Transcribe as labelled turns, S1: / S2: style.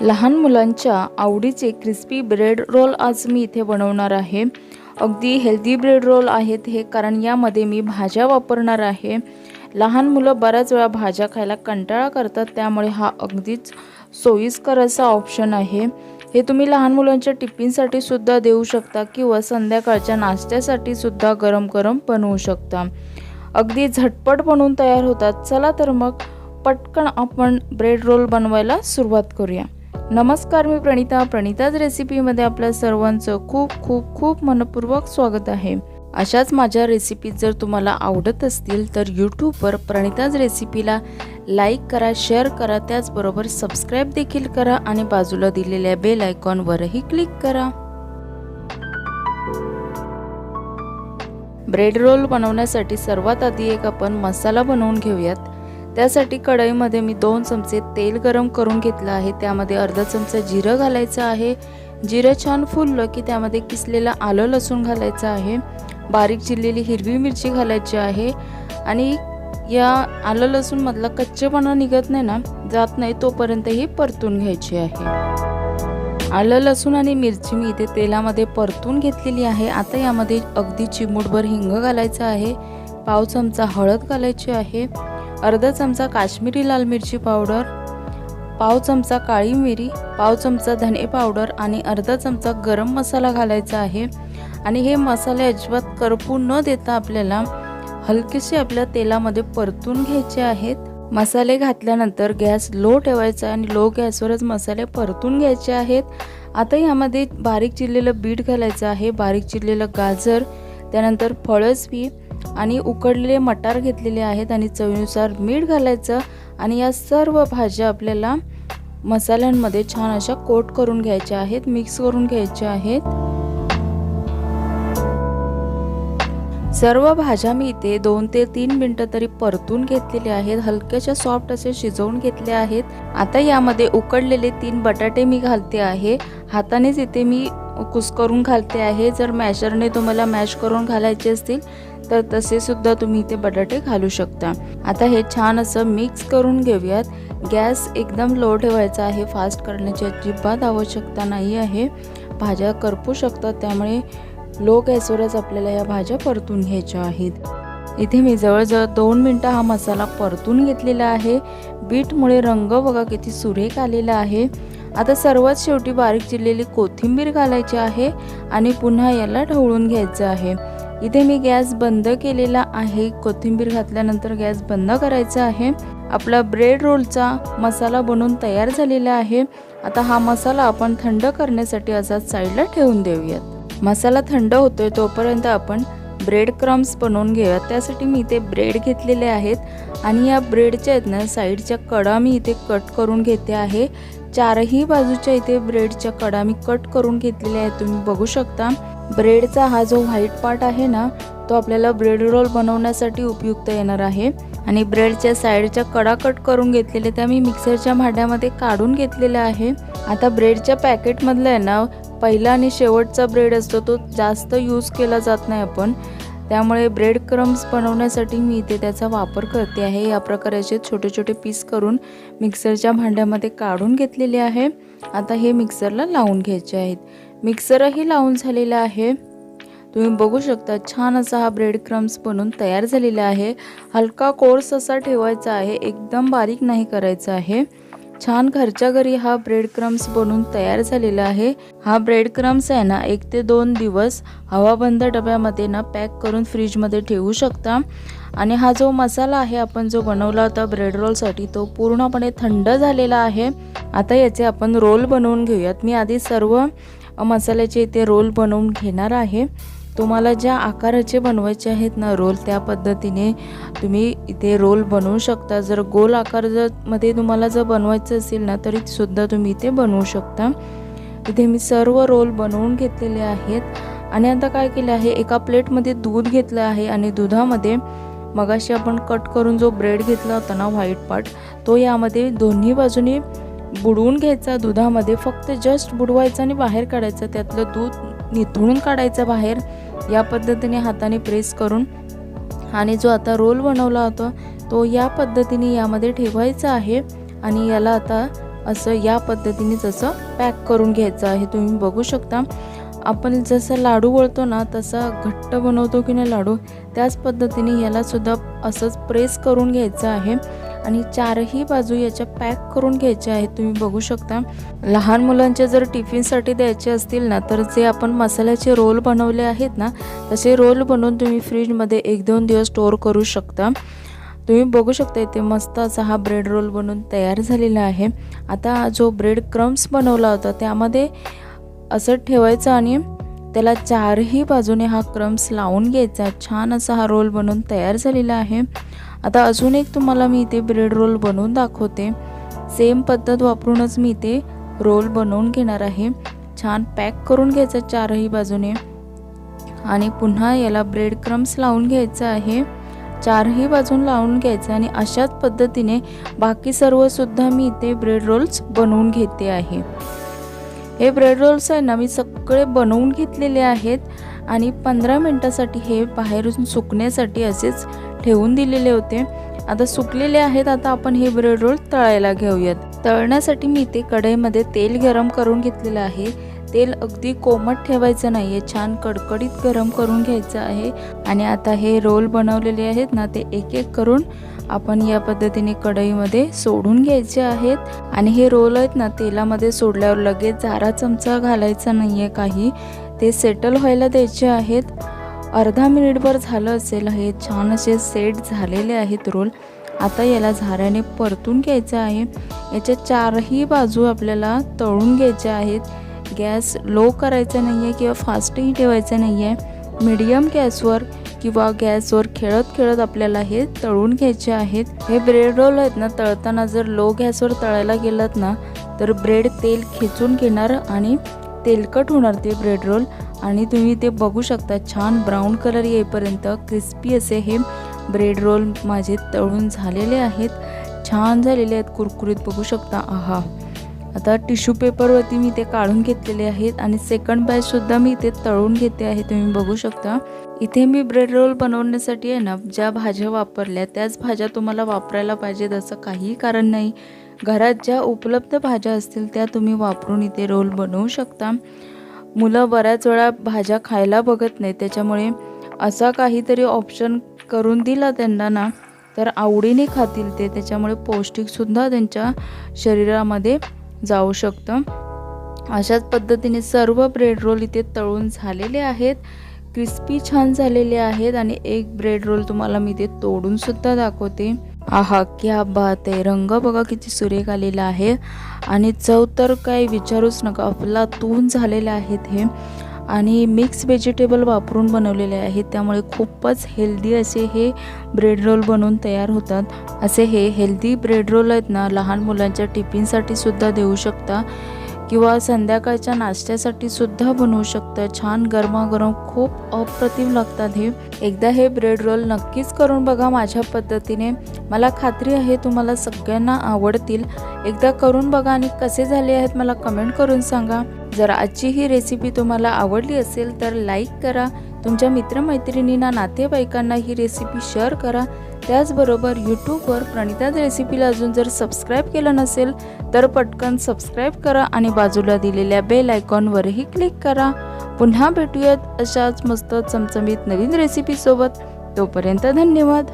S1: लहान मुलांच्या आवडीचे क्रिस्पी ब्रेड रोल आज मी इथे बनवणार आहे. अगदी हेल्दी ब्रेड रोल आहेत हे कारण यामध्ये मी भाज्या वापरणार आहे. लहान मुलं बऱ्याच वेळा भाज्या खायला कंटाळा करतात त्यामुळे हा अगदीच सोयीस्कर असा ऑप्शन आहे. हे तुम्ही लहान मुलांच्या टिफिनसाठी सुद्धा देऊ शकता किंवा संध्याकाळच्या नाश्त्यासाठी सुद्धा गरम गरम बनवू शकता. अगदी झटपट बनवून तयार होतात. चला तर मग पटकन आपण ब्रेड रोल बनवायला सुरुवात करूया. नमस्कार मी प्रणिता. प्रणिताज रेसिपीमध्ये आपल्या सर्वांचं खूप खूप खूप मनपूर्वक स्वागत आहे. अशाच माझ्या रेसिपी जर तुम्हाला आवडत असतील तर यूट्यूबवर प्रणिताज रेसिपीला लाईक करा शेअर करा त्याचबरोबर सबस्क्राईब देखील करा आणि बाजूला दिलेल्या बेल आयकॉनवरही क्लिक करा. ब्रेड रोल बनवण्यासाठी सर्वात आधी एक आपण मसाला बनवून घेऊयात. त्यासाठी कढईमध्ये मी दोन चमचे तेल गरम करून घेतलं आहे. त्यामध्ये अर्धा चमचा जिरं घालायचं आहे. जिरं छान फुललं की त्यामध्ये किसलेलं आलं लसूण घालायचं आहे. बारीक चिरलेली हिरवी मिरची घालायची आहे. आणि या आलं लसूणमधला कच्चेपणा निघत नाही ना जात नाही तोपर्यंत ही परतून घ्यायची आहे. आलं लसूण आणि मिरची मी इथे तेलामध्ये परतून घेतलेली आहे. आता यामध्ये अगदी चिमूटभर हिंग घालायचं आहे. पाव चमचा हळद घालायची आहे. अर्धा चमचा काश्मीरी लाल मिरची पावडर पाव चमचा काळी मिरी पाव चमचा धने पावडर आणि अर्धा चमचा गरम मसाला घालायचा आहे. आणि हे मसाले अजिबात करपू न देता आपल्याला हलकेसे आपल्या तेलामध्ये परतून घ्यायचे आहेत. मसाले घातल्यानंतर गॅस लो ठेवायचा आणि लो गॅसवरच मसाले परतून घ्यायचे आहेत. आता यामध्ये बारीक चिरलेलं बीट घालायचं आहे. बारीक चिरलेलं गाजर त्यानंतर फळसबी आणि उकडलेले मटार घेतलेले आहेत आणि चवीनुसार मीठ घालायचं आणि या सर्व भाज्या आपल्याला मसाल्यांमध्ये छान अशा कोट करून घ्यायच्या आहेत मिक्स करून घ्यायच्या आहेत. सर्व भाज्या मी इथे दोन ते तीन मिनटं तरी परतून घेतलेले आहेत हलक्याच्या सॉफ्ट असे शिजवून घेतले आहेत. आता यामध्ये उकडलेले तीन बटाटे मी घालते आहे. हातानेच इथे मी कुस्करून घालते आहे. जर मॅशरने तुम्हाला मॅश करून घालायचे असतील तर तसेसुद्धा तुम्ही इथे बटाटे घालू शकता. आता हे छान असं मिक्स करून घेऊयात. गॅस एकदम लो ठेवायचा आहे. फास्ट करण्याची अजिबात आवश्यकता नाही आहे. भाज्या करपू शकतात त्यामुळे लो गॅसवरच आपल्याला या भाज्या परतून घ्यायच्या आहेत. इथे मी जवळजवळ दोन मिनटं हा मसाला परतून घेतलेला आहे. बीटमुळे रंग बघा किती सुरेख आलेला आहे. आता सर्वात शेवटी बारीक चिरलेली कोथिंबीर घालायची आहे आणि पुन्हा याला ढवळून घ्यायचं आहे. इथे मी गॅस बंद केलेला आहे. कोथिंबीर घातल्यानंतर गॅस बंद करायचा आहे. आपला ब्रेड रोलचा मसाला बनवून तयार झालेला आहे. आता हा मसाला आपण थंड करण्यासाठी असाच साईडला ठेवून देऊयात. मसाला थंड होतोय तोपर्यंत आपण ब्रेड क्रम्स बनवून घेऊयात. त्यासाठी मी इथे ब्रेड घेतलेले आहेत आणि या ब्रेडच्या आहेत ना साईडच्या कडा मी इथे कट करून घेते आहे. चारही बाजूच्या इथे ब्रेडच्या कडा मी कट करून घेतलेल्या आहेत. तुम्ही बघू शकता. ब्रेडचा हा जो व्हाईट पार्ट आहे ना तो आपल्याला ब्रेड रोल बनवण्यासाठी उपयुक्त येणार आहे. आणि ब्रेडच्या साईडच्या कडा कट करून घेतलेल्या त्या मी मिक्सरच्या भांड्यामध्ये काढून घेतलेल्या आहे. आता ब्रेडच्या पॅकेटमधलं आहे ना पहिला आणि शेवटचा ब्रेड असतो तो जास्त यूज केला जात नाही आपण. त्यामुळे ब्रेड क्रम्स बनवण्यासाठी मी इथे त्याचा वापर करते आहे. या प्रकारे असे छोटे छोटे पीस करून मिक्सरच्या भांड्यामध्ये काढून घेतलेले आहे. आता हे मिक्सरला लावून घ्यायचे आहेत. मिक्सरही लावून झालेला आहे. तुम्ही बघू शकता छान असा हा ब्रेड क्रम्स बनवून तयार झालेला आहे. हलका कोर्स असा ठेवायचा आहे. एकदम बारीक नाही करायचा आहे. छान घरच्या घरी हा ब्रेड क्रम्स बनून तयार झालेला आहे. हा ब्रेड क्रम्स आहे ना एक ते दोन दिवस हवाबंद डब्यामध्ये ना पॅक करून फ्रीजमध्ये ठेवू शकता. आणि हा जो मसाला आहे आपण जो बनवला होता ब्रेड रोलसाठी तो पूर्णपणे थंड झालेला आहे. आता याचे आपण रोल बनवून घेऊयात. मी आधी सर्व मसाल्याचे इथे रोल बनवून घेणार आहे. तुम्हाला ज्या आकाराचे बनवायचे आहेत ना रोल त्या पद्धतीने तुम्ही इथे रोल बनवू शकता. जर गोल आकार जर मध्ये तुम्हाला जर बनवायचं असेल ना तरी सुद्धा तुम्ही इथे बनवू शकता. इथे मी सर्व रोल बनवून घेतलेले आहेत. आणि आता काय केलं आहे एका प्लेटमध्ये दूध घेतलं आहे आणि दुधामध्ये मगाशी आपण कट करून जो ब्रेड घेतला होता ना व्हाईट पार्ट तो यामध्ये दोन्ही बाजूनी बुडवून घ्यायचा. दुधामध्ये फक्त जस्ट बुडवायचं आणि बाहेर काढायचं. त्यातलं दूध निथळून काढायचं बाहेर. या पद्धतीने हाताने प्रेस करून आणि जो आता रोल बनवला होता तो या पद्धतीने यामध्ये ठेवायचा आहे आणि याला आता असं या पद्धतीने जसं पॅक करून घ्यायचं आहे. तुम्ही बघू शकता आपण जसं लाडू वळतो ना तसा घट्ट बनवतो की नाही लाडू त्याच पद्धतीने यालासुद्धा असंच प्रेस करून घ्यायचं आहे. आणि चारही बाजू याच्या पॅक करून घ्यायच्या आहेत. तुम्ही बघू शकता लहान मुलांच्या जर टिफिनसाठी द्यायचे असतील ना तर जे आपण मसाल्याचे रोल बनवले आहेत ना तसे रोल बनवून तुम्ही फ्रीजमध्ये एक दोन दिवस स्टोअर करू शकता. तुम्ही बघू शकता इथे मस्त असा हा ब्रेड रोल बनवून तयार झालेला आहे. आता जो ब्रेड क्रम्स बनवला होता त्यामध्ये असं ठेवायचं आणि त्याला चारही बाजूने हा क्रम्स लावून घ्यायचा. छान असा हा रोल बनून तयार झालेला आहे. आता अजून एक तुम्हाला मी इथे ब्रेड रोल बनवून दाखवते. सेम पद्धत वापरूनच मी इथे रोल बनवून घेणार आहे. छान पॅक करून घ्यायचं चारही बाजूने. आणि पुन्हा याला ब्रेड क्रम्स लावून घ्यायचं आहे. चारही बाजून लावून घ्यायचं आणि अशाच पद्धतीने बाकी सर्वसुद्धा मी इथे ब्रेड रोल्स बनवून घेते आहे. हे ब्रेड रोल्स आहे ना मी सगळे बनवून घेतलेले आहेत. आणि पंधरा मिनटासाठी हे बाहेरून सुकण्यासाठी असेच ठेवून दिलेले होते. आता सुकलेले आहेत आता आपण हे ब्रेड रोल तळायला घेऊयात. तळण्यासाठी मी ते कढईमध्ये तेल गरम करून घेतलेलं आहे. तेल अगदी कोमट ठेवायचं नाही आहे छान कडकडीत गरम करून घ्यायचं आहे. आणि आता हे रोल बनवलेले आहेत ना ते एक एक करून आपण या पद्धतीने कढईमध्ये सोडून घ्यायचे आहेत. आणि हे रोल आहेत ना तेलामध्ये सोडल्यावर लगेच जारा चमचा घालायचा नाही आहे काही. ते सेटल व्हायला द्यायचे आहेत. अर्धा मिनिटभर झालं असेल. हे छान असे सेट झालेले आहेत रोल. आता याला झाऱ्याने परतून घ्यायचं आहे. याच्या चारही बाजू आपल्याला तळून घ्यायच्या आहेत. गॅस लो करायचा नाही आहे किंवा फास्टही ठेवायचा नाही आहे मीडियम गॅसवर किंवा गॅसवर खेळत खेळत आपल्याला हे तळून घ्यायचे आहेत. हे ब्रेड रोल आहेत ना तळताना जर लो गॅसवर तळायला गेलात ना तर ब्रेड तेल खेचून घेणार आणि तेलकट होणार ते ब्रेड रोल आणि तुम्ही ते बघू शकता छान ब्राऊन कलर येईपर्यंत क्रिस्पी असे हे ब्रेड रोल माझे तळून झालेले आहेत. छान झालेले आहेत कुरकुरीत बघू शकता. आहा. आता टिश्यू पेपरवरती मी ते काढून घेतलेले आहेत आणि सेकंड बॅचसुद्धा मी इथे तळून घेते आहे तुम्ही बघू शकता. इथे मी ब्रेड रोल बनवण्यासाठी आहे ना ज्या भाज्या वापरल्या त्याच भाज्या तुम्हाला वापरायला पाहिजेत असं काहीही कारण नाही. घरात ज्या उपलब्ध भाज्या असतील त्या तुम्ही वापरून इथे रोल बनवू शकता. मुलं बऱ्याच वेळा भाज्या खायला बघत नाही त्याच्यामुळे असा काहीतरी ऑप्शन करून दिला त्यांना ना तर आवडीने खातील ते. त्याच्यामुळे पौष्टिकसुद्धा त्यांच्या शरीरामध्ये जाऊ शकतं. अशाच पद्धतीने सर्व ब्रेड रोल इथे तळून झालेले आहेत. क्रिस्पी छान झालेले आहेत आणि एक ब्रेड रोल तुम्हाला मी ते तोडूनसुद्धा दाखवते. आहा क्या बात आहे. रंग बघा किती सुरेख आलेला आहे. आणि चव तर काय विचारूच नका. अफलातून झालेले आहेत हे. आणि मिक्स व्हेजिटेबल वापरून बनवलेले आहेत त्यामुळे खूपच हेल्दी असे हे ब्रेड रोल बनवून तयार होतात. असे हे हेल्दी ब्रेड रोल आहेत ना लहान मुलांच्या टिफिनसाठी सुद्धा देऊ शकता. किंवा संध्याकाळच्या नाश्त्यासाठी सुद्धा बनवू शकता. छान गरमागरम खूप अप्रतिम लागतात हे. एकदा हे ब्रेड रोल नक्कीच करून बघा माझ्या पद्धतीने. मला खात्री आहे तुम्हाला सगळ्यांना आवडतील. एकदा करून बघा आणि कसे झाले आहेत मला कमेंट करून सांगा. जर आजची ही रेसिपी तुम्हाला आवडली असेल तर लाईक करा. तुमच्या मित्रमैत्रिणींना नातेवाईकांना ही रेसिपी शेअर करा. त्याचबरोबर यूट्यूबवर प्रणिताज रेसिपीला अजून जर सबस्क्राईब केलं नसेल तर पटकन सबस्क्राईब करा आणि बाजूला दिलेल्या बेल आयकॉनवरही क्लिक करा. पुन्हा भेटूयात अशाच मस्त चमचमीत नवीन रेसिपीसोबत तोपर्यंत धन्यवाद.